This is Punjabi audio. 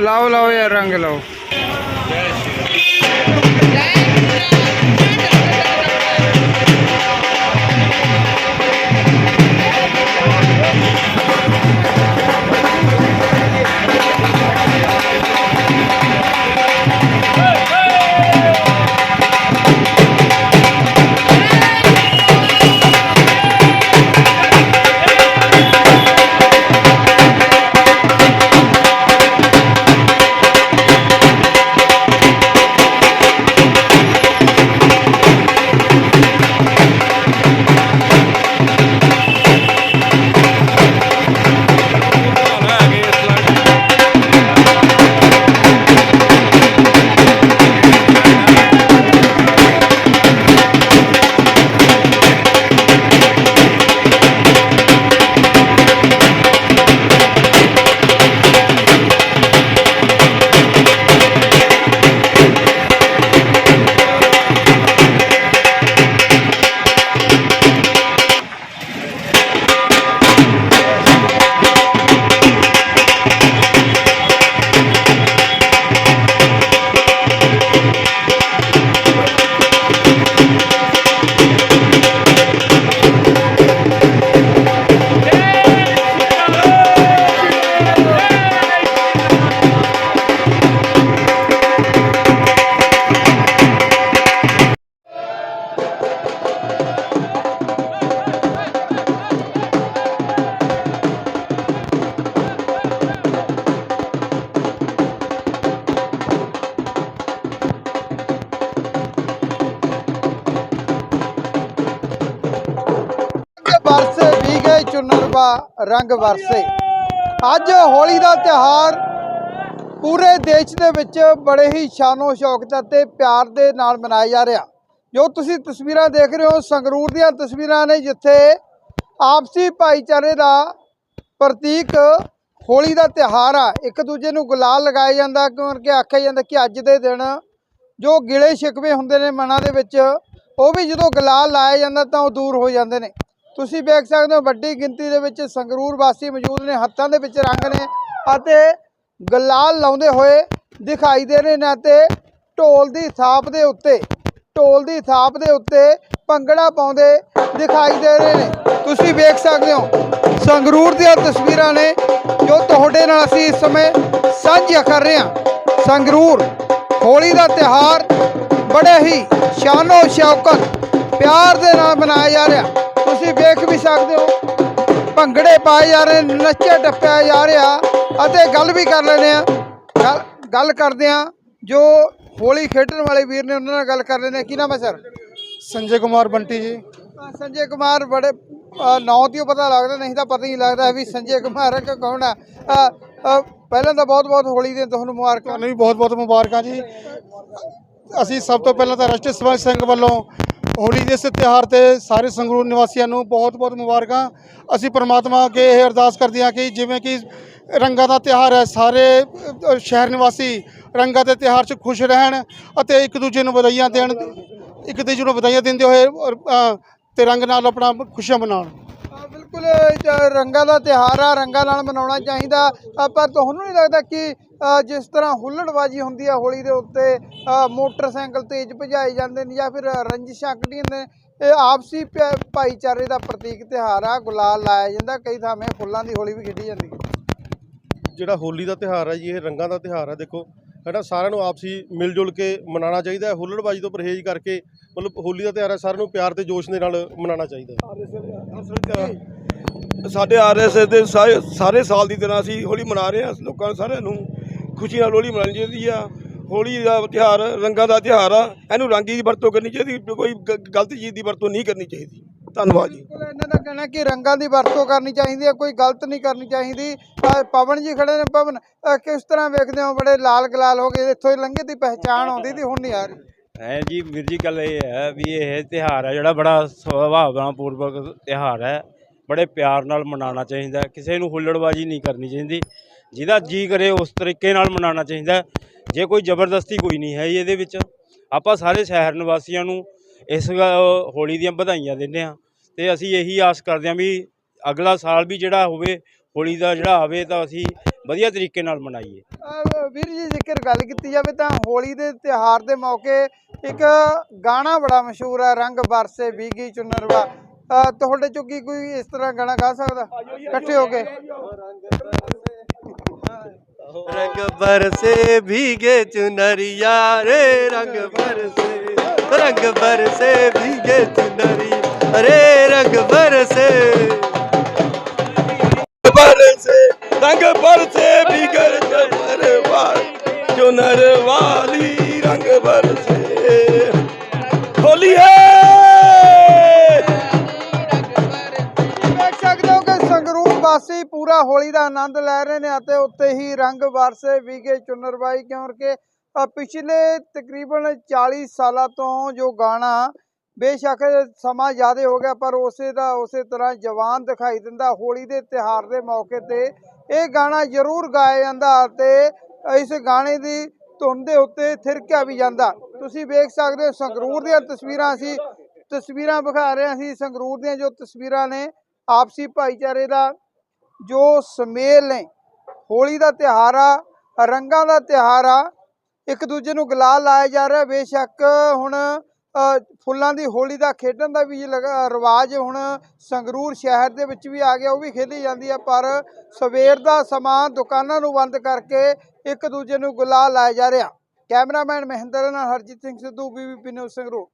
ਲਾਓ ਲਾਓ ਯਾਰ ਰੰਗ ਲਾਓ। ਬਰਸੇ ਚੁਨਰਵਾ ਰੰਗ ਵਰਸੇ। ਅੱਜ ਹੋਲੀ ਦਾ ਤਿਉਹਾਰ ਪੂਰੇ ਦੇਸ਼ ਦੇ ਵਿੱਚ ਬੜੇ ਹੀ ਸ਼ਾਨੋ ਸ਼ੌਕਤ ਅਤੇ ਪਿਆਰ ਦੇ ਨਾਲ ਮਨਾਇਆ ਜਾ ਰਿਹਾ। ਜੋ ਤੁਸੀਂ ਤਸਵੀਰਾਂ ਦੇਖ ਰਹੇ ਹੋ, ਸੰਗਰੂਰ ਦੀਆਂ ਤਸਵੀਰਾਂ ਨੇ, ਜਿੱਥੇ ਆਪਸੀ ਭਾਈਚਾਰੇ ਦਾ ਪ੍ਰਤੀਕ ਹੋਲੀ ਦਾ ਤਿਉਹਾਰ ਆ। ਇੱਕ ਦੂਜੇ ਨੂੰ ਗੁਲਾਲ ਲਗਾਇਆ ਜਾਂਦਾ ਕਿਉਂਕਿ ਆਖਿਆ ਜਾਂਦਾ ਕਿ ਅੱਜ ਦੇ ਦਿਨ ਜੋ ਗਿਲੇ ਸ਼ਿਕਵੇ ਹੁੰਦੇ ਨੇ ਮਨਾਂ ਦੇ ਵਿੱਚ, ਉਹ ਵੀ ਜਦੋਂ ਗੁਲਾਲ ਲਾਇਆ ਜਾਂਦਾ ਤਾਂ ਉਹ ਦੂਰ ਹੋ ਜਾਂਦੇ ਨੇ। ਤੁਸੀਂ ਵੇਖ ਸਕਦੇ ਹੋ ਵੱਡੀ ਗਿਣਤੀ ਦੇ ਵਿੱਚ ਸੰਗਰੂਰ ਵਾਸੀ ਮੌਜੂਦ ਨੇ, ਹੱਥਾਂ ਦੇ ਵਿੱਚ ਰੰਗ ਨੇ ਅਤੇ ਗਲਾਲ ਲਾਉਂਦੇ ਹੋਏ ਦਿਖਾਈ ਦੇ ਰਹੇ ਨੇ ਅਤੇ ਢੋਲ ਦੀ ਥਾਪ ਦੇ ਉੱਤੇ, ਢੋਲ ਦੀ ਥਾਪ ਦੇ ਉੱਤੇ ਭੰਗੜਾ ਪਾਉਂਦੇ ਦਿਖਾਈ ਦੇ ਰਹੇ ਨੇ। ਤੁਸੀਂ ਵੇਖ ਸਕਦੇ ਹੋ, ਸੰਗਰੂਰ ਦੀਆਂ ਤਸਵੀਰਾਂ ਨੇ ਜੋ ਤੁਹਾਡੇ ਨਾਲ ਅਸੀਂ ਇਸ ਸਮੇਂ ਸਾਂਝੀਆਂ ਕਰ ਰਹੇ ਹਾਂ। ਸੰਗਰੂਰ ਹੋਲੀ ਦਾ ਤਿਉਹਾਰ ਬੜੇ ਹੀ ਸ਼ਾਨੋ ਸ਼ੌਕਤ ਪਿਆਰ ਦੇ ਨਾਲ ਮਨਾਇਆ ਜਾ ਰਿਹਾ। ਤੁਸੀਂ ਵੇਖ ਵੀ ਸਕਦੇ ਹੋ ਭੰਗੜੇ ਪਾਏ ਜਾ ਰਹੇ ਨੇ, ਨੱਚਿਆ ਟੱਪਿਆ ਜਾ ਰਿਹਾ ਅਤੇ ਗੱਲ ਵੀ ਕਰ ਲੈਂਦੇ ਆ ਗੱਲ- ਕਰਦੇ ਆ ਜੋ ਹੋਲੀ ਖੇਡਣ ਵਾਲੇ ਵੀਰ ਨੇ ਉਹਨਾਂ ਨਾਲ ਗੱਲ ਕਰ ਆ ਕੀ ਨਾਮ ਹੈ ਸਰ? ਸੰਜੇ ਕੁਮਾਰ ਬੰਟੀ ਜੀ। ਸੰਜੇ ਕੁਮਾਰ ਬੜੇ ਨਾਂ ਤੋਂ ਪਤਾ ਲੱਗਦਾ ਨਹੀਂ ਤਾਂ ਪਤਾ ਹੀ ਲੱਗਦਾ ਵੀ ਸੰਜੇ ਕੁਮਾਰ ਕਿ ਕੌਣ ਅ, ਪਹਿਲਾਂ ਤਾਂ ਬਹੁਤ ਬਹੁਤ ਹੋਲੀ ਦੀਆਂ ਤੁਹਾਨੂੰ ਮੁਬਾਰਕਾਂ। ਤੁਹਾਨੂੰ ਵੀ ਬਹੁਤ ਬਹੁਤ ਮੁਬਾਰਕਾਂ ਜੀ। ਅਸੀਂ ਸਭ ਤੋਂ ਪਹਿਲਾਂ ਤਾਂ ਰਾਸ਼ਟਰੀ ਸਮਾਜ ਸੰਘ ਵੱਲੋਂ ਹੋਲੀ ਦੇ ਇਸ ਤਿਉਹਾਰ ਤੇ ਸਾਰੇ ਸੰਗਰੂਰ ਨਿਵਾਸੀਆਂ ਨੂੰ ਬਹੁਤ ਬਹੁਤ ਮੁਬਾਰਕਾਂ। ਅਸੀਂ ਪ੍ਰਮਾਤਮਾ ਅੱਗੇ ਇਹ ਅਰਦਾਸ ਕਰਦੇ ਹਾਂ ਕਿ ਜਿਵੇਂ ਕਿ ਰੰਗਾਂ ਦਾ ਤਿਉਹਾਰ ਹੈ ਸਾਰੇ ਸ਼ਹਿਰ ਨਿਵਾਸੀ ਰੰਗਾਂ ਦੇ ਤਿਉਹਾਰ 'ਚ ਖੁਸ਼ ਰਹਿਣ ਅਤੇ ਇੱਕ ਦੂਜੇ ਨੂੰ ਵਧਾਈਆਂ ਦੇਣ ਇੱਕ ਦੂਜੇ ਨੂੰ ਵਧਾਈਆਂ ਦਿੰਦੇ ਹੋਏ ਔਰ, ਤੇ ਰੰਗ ਨਾਲ ਆਪਣਾ ਖੁਸ਼ੀਆਂ ਮਨਾਉਣ। ਬਿਲਕੁਲ ਰੰਗਾਂ ਦਾ ਤਿਉਹਾਰ ਆ ਰੰਗਾਂ ਨਾਲ ਮਨਾਉਣਾ ਚਾਹੀਦਾ। ਪਰ ਤੁਹਾਨੂੰ ਨਹੀਂ ਲੱਗਦਾ ਕਿ ਜਿਸ ਤਰ੍ਹਾਂ ਹੁੱਲੜਬਾਜੀ ਹੁੰਦੀ ਆ ਹੋਲੀ ਦੇ ਉੱਤੇ ਮੋਟਰਸਾਈਕਲ ਤੇਜ਼ ਭਜਾਏ ਜਾਂਦੇ ਨੇ ਜਾਂ ਫਿਰ ਰੰਜਿਸ਼ਾਂ ਕੱਢੀਆਂ ਨੇ ਇਹ ਆਪਸੀ ਭਾਈਚਾਰੇ ਦਾ ਪ੍ਰਤੀਕ ਤਿਉਹਾਰ ਆ ਗੁਲਾਲ ਲਾਇਆ ਜਾਂਦਾ ਕਈ ਥਾਵੇਂ ਫੁੱਲਾਂ ਦੀ ਹੋਲੀ ਵੀ ਖੇਡੀ ਜਾਂਦੀ ਹੈ। ਜਿਹੜਾ ਹੋਲੀ ਦਾ ਤਿਉਹਾਰ ਹੈ ਜੀ ਇਹ ਰੰਗਾਂ ਦਾ ਤਿਉਹਾਰ ਹੈ ਦੇਖੋ ਸਾਡਾ ਸਾਰਿਆਂ ਨੂੰ ਆਪਸੀ ਮਿਲ ਜੁਲ ਕੇ ਮਨਾਉਣਾ ਚਾਹੀਦਾ ਹੈ ਹੁੱਲੜਬਾਜੀ ਤੋਂ ਪਰਹੇਜ਼ ਕਰਕੇ ਮਤਲਬ ਹੋਲੀ ਦਾ ਤਿਉਹਾਰ ਹੈ ਸਾਰਿਆਂ ਨੂੰ ਪਿਆਰ ਤੇ ਜੋਸ਼ ਦੇ ਨਾਲ ਮਨਾਉਣਾ ਚਾਹੀਦਾ ਹੈ। ਸਾਡੇ ਆਰਐਸਐਸ ਦੇ ਸਾਰੇ ਸਾਰੇ ਸਾਲ ਦੀ ਤਰ੍ਹਾਂ ਅਸੀਂ ਹੋਲੀ ਮਨਾ ਰਹੇ ਹਾਂ ਲੋਕਾਂ ਨੂੰ ਸਾਰਿਆਂ ਨੂੰ ਖੁਸ਼ੀ ਨਾਲ ਹੋਲੀ ਮਨਾਉਣੀ ਚਾਹੀਦੀ ਆ। ਹੋਲੀ ਦਾ ਤਿਉਹਾਰ ਰੰਗਾਂ ਦਾ ਤਿਉਹਾਰ ਆ ਇਹਨੂੰ ਰੰਗੀ ਦੀ ਵਰਤੋਂ ਕਰਨੀ ਚਾਹੀਦੀ ਕੋਈ ਗ- ਗਲਤ ਚੀਜ਼ ਦੀ ਵਰਤੋਂ ਨਹੀਂ ਕਰਨੀ ਚਾਹੀਦੀ। ਧੰਨਵਾਦ ਜੀ। ਇਹਨਾਂ ਦਾ ਕਹਿਣਾ ਕਿ ਰੰਗਾਂ ਦੀ ਵਰਤੋਂ ਕਰਨੀ ਚਾਹੀਦੀ ਹੈ ਕੋਈ ਗਲਤ ਨਹੀਂ ਕਰਨੀ ਚਾਹੀਦੀ। ਪਵਨ ਜੀ ਖੜੇ ਨੇ ਪਵਨ ਕਿਸ ਤਰ੍ਹਾਂ ਵੇਖਦੇ ਹੋ? ਬੜੇ ਲਾਲ ਗਲਾਲ ਹੋ ਗਏ ਇੱਥੋਂ ਹੀ ਲੰਘੇ ਦੀ ਪਹਿਚਾਣ ਆਉਂਦੀ ਸੀ ਹੁਣ ਨਹੀਂ ਆ ਰਹੀ। ਹੈ ਜੀ ਵੀਰ ਜੀ ਗੱਲ ਇਹ ਹੈ ਵੀ ਇਹ ਤਿਉਹਾਰ ਹੈ ਜਿਹੜਾ ਬੜਾ ਸੁਭਾਵਨਾ ਪੂਰਵਕ ਤਿਉਹਾਰ ਹੈ। ਬੜੇ ਪਿਆਰ ਨਾਲ ਮਨਾਉਣਾ ਚਾਹੀਦਾ ਕਿਸੇ ਨੂੰ ਹੁੱਲੜਬਾਜੀ ਨਹੀਂ ਕਰਨੀ ਚਾਹੀਦੀ। ਜਿਹਦਾ ਜੀ ਕਰੇ, ਉਸ ਤਰੀਕੇ ਨਾਲ ਮਨਾਉਣਾ ਚਾਹੀਦਾ ਜੇ ਕੋਈ ਜ਼ਬਰਦਸਤੀ ਕੋਈ ਨਹੀਂ ਹੈ ਜੀ ਇਹਦੇ ਵਿੱਚ, ਆਪਾਂ ਸਾਰੇ ਸ਼ਹਿਰ ਨਿਵਾਸੀਆਂ ਨੂੰ ਇਸ ਹੋਲੀ ਦੀਆਂ ਵਧਾਈਆਂ ਦਿੰਦੇ ਹਾਂ। ਤੇ ਅਸੀਂ ਇਹੀ ਆਸ ਕਰਦੇ ਹਾਂ ਵੀ ਅਗਲਾ ਸਾਲ ਵੀ ਜਿਹੜਾ ਹੋਵੇ, ਹੋਲੀ ਦਾ ਜਿਹੜਾ ਆਵੇ ਤਾਂ ਅਸੀਂ ਵਧੀਆ ਤਰੀਕੇ ਨਾਲ ਮਨਾਈਏ। ਵੀਰ ਜੀ, ਜੇਕਰ ਗੱਲ ਕੀਤੀ ਜਾਵੇ ਤਾਂ ਹੋਲੀ ਦੇ ਤਿਉਹਾਰ ਦੇ ਮੌਕੇ ਇੱਕ ਗਾਣਾ ਬੜਾ ਮਸ਼ਹੂਰ ਹੈ, ਰੰਗ ਬਰਸੇ ਬੀਗੀ ਚੁਨਰਵਾ। ਤੁਹਾਡੇ ਚੋਂ ਕੀ ਕੋਈ ਇਸ ਤਰ੍ਹਾਂ ਗਾਣਾ ਗਾ ਸਕਦਾ? ਇਕੱਠੇ ਹੋ ਕੇ। ਰੰਗ ਬਰਸੇ ਭੀਗੇ ਚੁਨਰੀਆ, ਰੇ ਰੰਗ ਸੇ ਰੰਗ ਬਰਸੇ ਭੀਗੇ ਚੁਨਰੀ ਅਰੇ ਰੰਗ ਬਰਸੇ ਪੂਰਾ ਹੋਲੀ ਦਾ ਆਨੰਦ ਲੈ ਰਹੇ ਨੇ ਅਤੇ ਉੱਥੇ ਹੀ ਰੰਗ ਵਰਸੇ ਵੀਗੇ ਚੁਨਰਬਾਈ ਕਿਉਂਕਿ ਪਿਛਲੇ ਤਕਰੀਬਨ 40 ਸਾਲਾਂ ਤੋਂ ਜੋ ਗਾਣਾ ਬੇਸ਼ੱਕ ਸਮਾਂ ਜ਼ਿਆਦਾ ਹੋ ਗਿਆ, ਪਰ ਉਸੇ ਦਾ, ਉਸੇ ਤਰ੍ਹਾਂ ਜਵਾਨ ਦਿਖਾਈ ਦਿੰਦਾ, ਹੋਲੀ ਦੇ ਤਿਹਾਰ ਦੇ ਮੌਕੇ ਤੇ ਇਹ ਗਾਣਾ ਜ਼ਰੂਰ ਗਾਇਆ ਜਾਂਦਾ ਅਤੇ ਇਸ ਗਾਣੇ ਦੀ ਧੁਨ ਦੇ ਉੱਤੇ ਥਿਰਕਿਆ ਵੀ ਜਾਂਦਾ। ਤੁਸੀਂ ਵੇਖ ਸਕਦੇ ਹੋ ਸੰਗਰੂਰ ਦੀਆਂ ਤਸਵੀਰਾਂ ਅਸੀਂ, ਤਸਵੀਰਾਂ ਵਿਖਾ ਰਹੇ ਹਾਂ ਅਸੀਂ ਸੰਗਰੂਰ ਦੀਆਂ ਜੋ ਤਸਵੀਰਾਂ ਨੇ ਆਪਸੀ ਭਾਈਚਾਰੇ ਦਾ ਜੋ ਸਮੇਲ ਨੇ, ਹੋਲੀ ਦਾ ਤਿਉਹਾਰ ਆ, ਰੰਗਾਂ ਦਾ ਤਿਉਹਾਰ ਆ, ਇੱਕ ਦੂਜੇ ਨੂੰ ਗੁਲਾਲ ਲਾਇਆ ਜਾ ਰਿਹਾ। ਬੇਸ਼ੱਕ ਹੁਣ ਫੁੱਲਾਂ ਦੀ ਹੋਲੀ ਦਾ ਖੇਡਣ ਦਾ ਵੀ ਲਗਾ- ਰਿਵਾਜ ਹੁਣ ਸੰਗਰੂਰ ਸ਼ਹਿਰ ਦੇ ਵਿੱਚ ਵੀ ਆ ਗਿਆ, ਉਹ ਵੀ ਖੇਡੀ ਜਾਂਦੀ ਆ, ਪਰ ਸਵੇਰ ਦਾ ਸਮਾਂ ਦੁਕਾਨਾਂ ਨੂੰ ਬੰਦ ਕਰਕੇ ਇੱਕ ਦੂਜੇ ਨੂੰ ਗੁਲਾਲ ਲਾਇਆ ਜਾ ਰਿਹਾ। ਕੈਮਰਾਮੈਨ ਮਹਿੰਦਰ ਨਾਲ ਹਰਜੀਤ ਸਿੰਘ ਸਿੱਧੂ ਬੀਬੀਪੀ ਨਿਊਜ਼ ਸੰਗਰੂਰ।